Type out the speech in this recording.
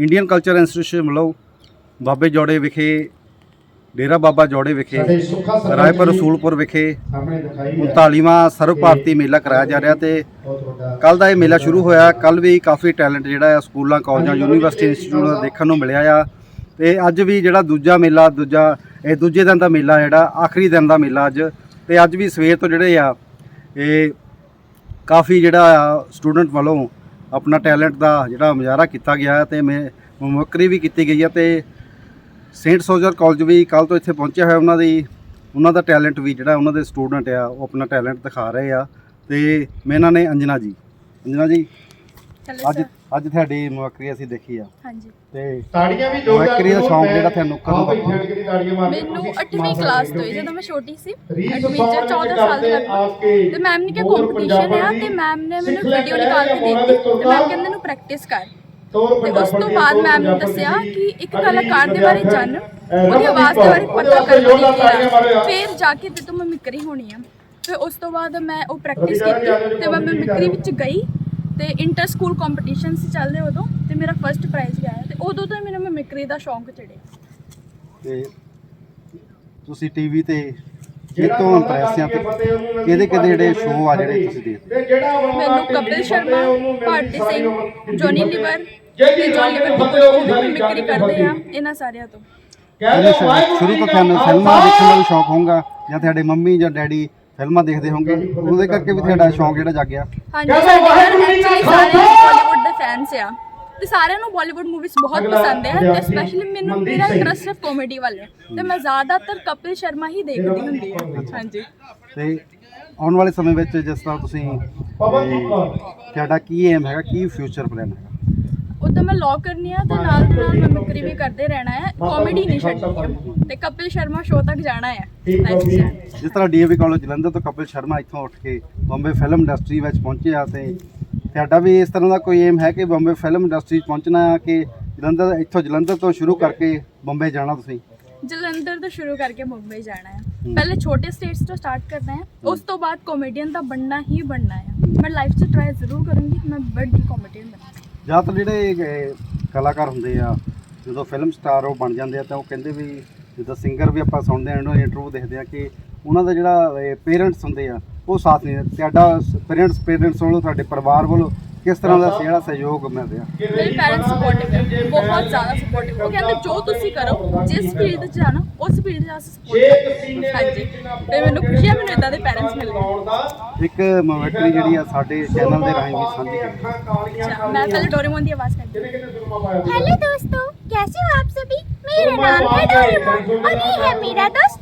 Indian culture institution ਵੱਲੋਂ ਬਾਬੇ ਜੋੜੇ ਵਿਖੇ ਡੇਰਾ ਬਾਬਾ ਜੋੜੇ ਵਿਖੇ ਰਾਏਪੁਰ ਰਸੂਲਪੁਰ ਵਿਖੇ 39ਵਾਂ ਸਰਵ ਭਾਰਤੀ ਮੇਲਾ ਕਰਾਇਆ ਜਾ ਰਿਹਾ ਤੇ ਕੱਲ ਦਾ ਇਹ ਮੇਲਾ ਸ਼ੁਰੂ ਹੋਇਆ। ਕੱਲ ਵੀ ਕਾਫੀ ਟੈਲੈਂਟ ਜਿਹੜਾ ਆ ਸਕੂਲਾਂ ਕਾਲਜਾਂ ਯੂਨੀਵਰਸਿਟੀ ਇੰਸਟੀਚਿਊਟ ਦਾ ਦੇਖਣ ਨੂੰ ਮਿਲਿਆ ਆ। ਤੇ ਅੱਜ ਵੀ ਜਿਹੜਾ ਦੂਜਾ ਮੇਲਾ ਦੂਜਾ ਇਹ ਦੂਜੇ ਦਿਨ ਦਾ ਮੇਲਾ ਜਿਹੜਾ ਆਖਰੀ ਦਿਨ ਦਾ ਮੇਲਾ ਅੱਜ। ਤੇ ਅੱਜ ਵੀ ਸਵੇਰ ਤੋਂ ਜਿਹੜੇ ਆ ਇਹ ਕਾਫੀ ਜਿਹੜਾ ਆ ਸਟੂਡੈਂਟ ਵੱਲੋਂ ਆਪਣਾ ਟੈਲੈਂਟ ਦਾ ਜਿਹੜਾ ਮੁਜ਼ਾਹਰਾ ਕੀਤਾ ਗਿਆ ਹੈ ਤੇ ਮੈਂ ਮੁਮਕਰੀ ਵੀ ਕੀਤੀ ਗਈ ਹੈ ਤੇ ਸੇਂਟ ਸੋਜਰ ਕਾਲਜ ਵੀ ਕੱਲ ਤੋਂ ਇੱਥੇ ਪਹੁੰਚਿਆ ਹੋਇਆ ਉਹਨਾਂ ਦੀ, ਉਹਨਾਂ ਦਾ ਟੈਲੈਂਟ ਵੀ ਜਿਹੜਾ ਉਹਨਾਂ ਦੇ ਸਟੂਡੈਂਟ ਆ, ਉਹ ਆਪਣਾ ਟੈਲੈਂਟ ਦਿਖਾ ਰਹੇ ਆ ਤੇ ਮੈਂ ਇਹਨਾਂ ਨੇ ਅੰਜਨਾ ਜੀ ਅੰਜਨਾ ਜੀ ਅੱਜ ਅੱਜ ਤੁਹਾਡੀ ਮੁਮਕਰੀ ਅਸੀਂ ਦੇਖੀ ਆ। ਹਾਂਜੀ। ਤੇ ਤਾੜੀਆਂ ਵੀ ਮੁਮਕਰੀ ਦਾ ਸ਼ੌਂਕ ਜਿਹੜਾ ਤੁਹਾਨੂੰ ਕਦੋਂ ਤੋਂ ਤਾੜੀਆਂ ਮੈਨੂੰ 8ਵੀਂ ਕਲਾਸ ਤੋਂ ਹੀ ਜਦੋਂ ਮੈਂ ਛੋਟੀ ਸੀ ਰੀਸ 8ਵੀਂ ਸੌਣ ਚ 14 ਵਿੱਚ ਸਾਲ ਦੀ ਤੇ ਮੈਮ ਨੇ ਕਿਹਾ ਕੰਪੀਟੀਸ਼ਨ ਆ ਪੰਜਾਬਣ ਤੇ ਮੈਮ ਨੇ ਮੈਨੂੰ ਵੀਡੀਓ ਨਿਕਾਲ ਕੇ ਦੇ ਦਿੱਤੀ ਤੋਂ ਤੇ ਮੈਮ ਕਹਿੰਦੇ ਨੂੰ ਪ੍ਰੈਕਟਿਸ ਕਰ। ਤੇ ਉਸ ਤੋਂ ਬਾਅਦ ਮੈਮ ਨੇ ਦੱਸਿਆ ਕਿ। ਇੱਕ ਕਲਾਕਾਰ ਦੇ ਬਾਰੇ ਜਾਣ। ਉਹਦੀ ਆਵਾਜ਼ ਦੇ ਬਾਰੇ ਪਤਾ ਵਾਸਤੇ ਕਰ ਜ਼ੋਰਦਾਰ ਤਾੜੀਆਂ ਮਾਰਿਆ। ਫਿਰ ਜਾ ਕੇ ਤੇ ਤੁਮ ਮਿਮਿਕਰੀ ਹੋਣੀ ਆ ਫਿਰ ਉਸ ਤੋਂ ਬਾਅਦ ਮੈਂ ਉਹ ਪ੍ਰੈਕਟਿਸ ਕੀਤੀ ਤੇ ਮੈਂ ਮਿਮਿਕਰੀ ਵਿੱਚ ਗਈ। ਤੇ ਇੰਟਰ ਸਕੂਲ ਕੰਪੀਟੀਸ਼ਨ ਸੀ ਚੱਲਦੇ ਉਦੋਂ ਤੇ ਮੇਰਾ ਫਰਸਟ ਪ੍ਰਾਈਜ਼ ਆਇਆ ਤੇ ਉਦੋਂ ਤੋਂ ਹੀ ਮੈਨੂੰ ਮਿਮਿਕਰੀ ਦਾ ਸ਼ੌਂਕ ਚੜਿਆ। ਤੇ ਤੁਸੀਂ ਟੀਵੀ ਤੇ ਜਿਹੜਾ ਕਿਤੋਂ ਬੰਦਾ ਇੰਪ੍ਰੈਸ ਆ ਤੇ ਕਰਕੇ ਫਤਿਹ ਉਹਨੂੰ ਨੰਗੀ ਕਿਹਦੇ ਕਿਹਦੇ ਜਿਹੜੇ ਸ਼ੋਅ ਆ ਜਿਹੜੇ ਤੁਸੀਂ ਦੇਖਦੇ? ਤੇ ਜਿਹੜਾ ਬੰਦਾ ਮੈਨੂੰ ਕਪਿਲ ਸ਼ਰਮਾ ਭਾਰਤੀ ਸਿੰਘ ਜੋਨੀ ਲਿਵਰ ਜਿਹੜੀ ਤੇ ਜੋਨੀ ਲਿਵਰ ਸਾਰੀ ਮਿਮਿਕਰੀ ਕਰਦੇ ਆ। ਇਹਨਾਂ ਸਾਰਿਆਂ ਤੋਂ। ਕਹਿ ਪਹਿਲੇ ਦਿਓ ਵਾਹਿਗੁਰੂ ਸ਼ੁਰੂ ਤੋਂ ਤੁਹਾਨੂੰ। ਫਿਲਮਾਂ ਦੇਖਣ ਦਾ ਸ਼ੌਕ ਹੋਊਗਾ ਜਾਂ ਤੁਹਾਡੇ ਮੰਮੀ ਜਾਂ ਡੈਡੀ ਫਿਲਮਾਂ ਦੇਖਦੇ ਹੋਣਗੇ ਉਹਦੇ ਕਰਕੇ ਵੀ ਤੁਹਾਡਾ ਸ਼ੌਕ ਜਿਹੜਾ ਜਾਗਿਆ। ਹਾਂਜੀ ਕਹਿੰਦੇ ਸਾਡੇ ਘਰ ਵਾਹਿਗੁਰੂ ਜੀ ਐਕਚੁਅਲੀ ਕਾ ਸਾਰੇ ਖਾਲਸਾ। ਬਾਲੀਵੁੱਡ ਦੇ ਫੈਨਸ ਆ ਤੇ ਸਾਰਿਆਂ ਨੂੰ ਬਾਲੀਵੁੱਡ ਮੂਵੀਜ਼ ਬਹੁਤ ਅਗਲਾ ਪਸੰਦ ਹੈ ਤੇ ਵਿਦਿਆਰਥੀ ਸਪੈਸ਼ਲੀ ਮੈਨੂੰ ਮਨਦੀਪ ਮੇਰਾ ਸਿੰਘ। ਇੰਟਰਸਟ ਸਿਰਫ ਕਾਮੇਡੀ ਵੱਲ ਹੈ ਤੇ ਮੈਂ ਜ਼ਿਆਦਾਤਰ ਕਪਿਲ ਸ਼ਰਮਾ ਹੀ ਦੇਖਦੀ ਹੁੰਦੀ ਹਾਂ ਹਾਂਜੀ ਤੇ ਆਉਣ ਵਾਲੇ ਸਮੇਂ ਵਿੱਚ ਜਿਸ ਤਰ੍ਹਾਂ ਤੁਸੀਂ ਪਵਨਦੀਪ ਇਹ, ਕੌਰ। ਤੁਹਾਡਾ ਕੀ ਏਮ ਹੈਗਾ ਕੀ ਫਿਊਚਰ ਪਲਾਨ ਹੈਗਾ ਉਦੋਂ ਮੈਂ ਲਾਅ ਕਰਨੀ ਆ ਤੇ ਨਾਲ ਦੀ ਨਾਲ ਮਿਮਿਕਰੀ ਵੀ ਕਰਦੇ ਰਹਿਣਾ ਹੈ ਕਾਮੇਡੀ ਨਹੀਂ ਛੱਡਣੀ। ਤੇ ਕਪਿਲ ਸ਼ਰਮਾ ਸ਼ੋਅ ਤੱਕ ਜਾਣਾ ਹੈ. ਜਿਸ ਤਰ੍ਹਾਂ ਡੀਏਵੀ ਕਾਲਜ ਜਲੰਧਰ ਤੋਂ ਕਪਿਲ ਸ਼ਰਮਾ ਇੱਥੋਂ ਉੱਠ ਕੇ ਬੰਬੇ ਫਿਲਮ ਇੰਡਸਟਰੀ ਵਿੱਚ ਪਹੁੰਚੇ ਆ ਤੇ ਤੁਹਾਡਾ ਵੀ ਇਸ ਤਰ੍ਹਾਂ ਦਾ ਕੋਈ ਏਮ ਹੈ ਕਿ ਬੰਬੇ ਫਿਲਮ ਇੰਡਸਟਰੀ 'ਚ ਪਹੁੰਚਣਾ ਆ ਕਿ ਜਲੰਧਰ ਇੱਥੋਂ ਜਲੰਧਰ ਤੋਂ ਸ਼ੁਰੂ ਕਰਕੇ ਬੰਬੇ ਜਾਣਾ ਤੁਸੀਂ? ਜਲੰਧਰ ਤੋਂ ਸ਼ੁਰੂ ਕਰਕੇ ਮੁੰਬਈ ਜਾਣਾ ਹੈ। ਪਹਿਲੇ ਛੋਟੇ ਸਟੇਟਸ ਤੋਂ ਸਟਾਰਟ ਕਰਨਾ ਹੈ। ਉਸ ਤੋਂ ਬਾਅਦ ਕਾਮੇਡੀਅਨ ਤਾਂ ਬਣਨਾ ਹੀ ਬਣਨਾ ਹੈ ਮੈਂ ਲਾਈਫ 'ਚ ਟਰਾਈ ਜ਼ਰੂਰ ਕਰੂੰਗੀ ਕਿ ਮੈਂ ਵੱਡੀ ਕਾਮੇਡੀਅਨ ਬਣਾ ਜ਼ਿਆਦਾਤਰ ਜਿਹੜੇ ਇਹ, ਕਲਾਕਾਰ ਹੁੰਦੇ ਆ ਜਦੋਂ ਫਿਲਮ ਸਟਾਰ ਉਹ ਬਣ ਜਾਂਦੇ ਆ ਤਾਂ ਉਹ ਕਹਿੰਦੇ ਵੀ ਜਿੱਦਾਂ ਸਿੰਗਰ ਵੀ ਆਪਾਂ ਸੁਣਦੇ ਆ ਉਹਨਾਂ ਦੇ ਇੰਟਰਵਿਊ ਦੇਖਦੇ ਆ ਕਿ ਉਹਨਾਂ ਦਾ ਜਿਹੜਾ ਪੇਰੈਂਟਸ ਹੁੰਦੇ ਆ ਉਹ ਸਾਥ ਨਹੀਂ ਦਿੰਦੇ। ਤੁਹਾਡਾ ਪੇਰੈਂਟਸ ਪੇਰੈਂਟਸ ਵੱਲੋਂ ਤੁਹਾਡੇ ਪਰਿਵਾਰ ਵੱਲੋਂ ਕਿਸ ਤਰ੍ਹਾਂ ਦਾ ਜਿਹੜਾ ਸਹਿਯੋਗ ਮਿਲ ਰਿਹਾ ਮੇਰੇ ਪੈਰੈਂਟਸ ਸਪੋਰਟਿਵ ਹੈ ਬਹੁਤ ਜ਼ਿਆਦਾ ਸਪੋਰਟਿਵ ਉਹ ਕਹਿੰਦੇ ਜੋ ਤੁਸੀਂ ਕਰੋ ਜਿਸ ਫੀਲਡ 'ਚ ਜਾਣਾ ਉਸ ਫੀਲਡ 'ਚ ਅਸੀਂ ਸਪੋਰਟ ਹਾਂਜੀ ਤੇ ਮੈਨੂੰ ਖੁਸ਼ੀ ਹੈ ਮੈਨੂੰ ਇਦਾਂ ਦੇ ਪੈਰੈਂਟਸ ਮਿਲ ਗਏ ਲਾਉਣ ਦਾ ਇੱਕ ਮਵੈਕਰੀ ਜਿਹੜੀ ਆ ਸਾਡੇ ਚੈਨਲ ਦੇ ਰਾਹੀਂ ਵੀ ਸਾਂਝੀ ਕਰੀ ਅੱਖਾਂ ਕਾਲੀਆਂ ਅੱਛਾ ਮੈਂ ਪਹਿਲੇ ਡੋਰੇਮੋਨ ਦੀ ਆਵਾਜ਼ ਕਰਦੀ ਜਿਹਨੇ ਕਿਤੇ ਸੁਰਮਾ ਪਾਇਆ ਸੀ। हेलो दोस्तों कैसे हो आप सभी मेरा नाम है डोरेमोन और ये है मेरा दोस्त